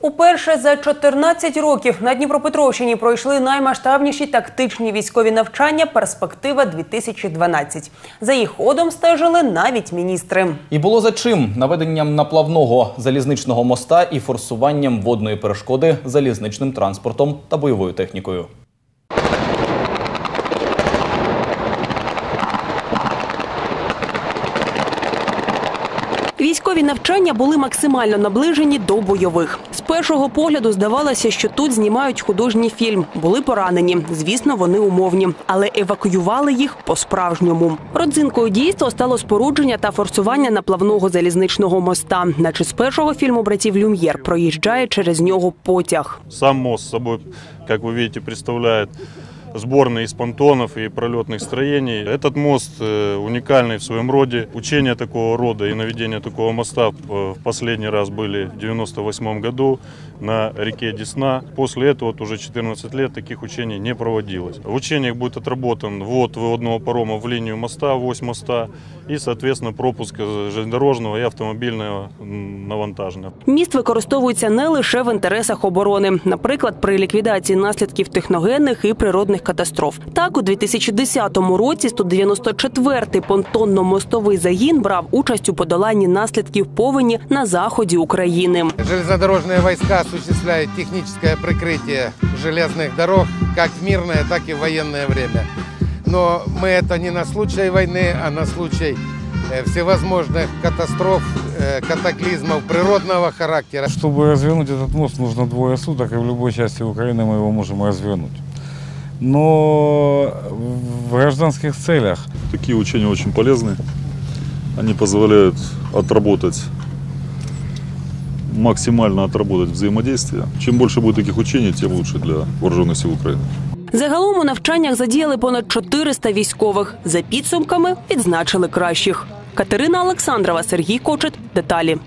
Уперше за 14 років на Дніпропетровщині пройшли наймасштабніші тактичні військові навчання Перспектива 2012 За їх ходом стежили навіть міністри. І було за чим наведенням наплавного залізничного моста і форсуванням водної перешкоди залізничним транспортом та бойовою технікою. Військові навчання були максимально наближені до бойових. З першого погляду здавалося, що тут знімають художній фільм. Були поранені. Звісно, вони умовні, але евакуювали їх по-справжньому. Родзинкою дійства стало спорудження та форсування наплавного залізничного моста, наче з першого фільму братів Люм'єр проїжджає через нього потяг. Сам мост собой, как вы видите, представляет сборные из понтонов и пролетных строений. Этот мост э, уникальный в своем роде. Учения такого рода и наведение такого моста в в последний раз были в 98 году на реке Десна. После этого вот уже 14 лет таких учений не проводилось. В учениях будет отработан ввод выводного парома в линию моста, вось моста и, соответственно, пропуск железнодорожного и автомобильного м, навантажения. Міст використовується не лише в інтересах оборони, наприклад, при ліквідації наслідків техногенних і природних катастроф. Так, у 2010 році 194-й понтонно-мостовий загін брав участь у подоланні наслідків повені на заході України. Железнодорожные войска осуществляют техническое прикрытие железных дорог как в мирное, так и в военное время. Но мы это не на случай войны, а на случай э, всевозможных катастроф, э, катаклизмов природного характера. Чтобы развернуть этот мост, нужно двое суток, и в любой части Украины мы его можем развернуть. Но в гражданских целях Такие учения очень полезны. Они позволяют отработать, максимально отработать взаимодействие. Чем больше будет таких учений, тем лучше для вооруженных сил Украины. Загалом у навчаннях задіяли понад 400 військових. За підсумками відзначили кращих. Катерина Олександрова, Сергій Кочет. Деталі.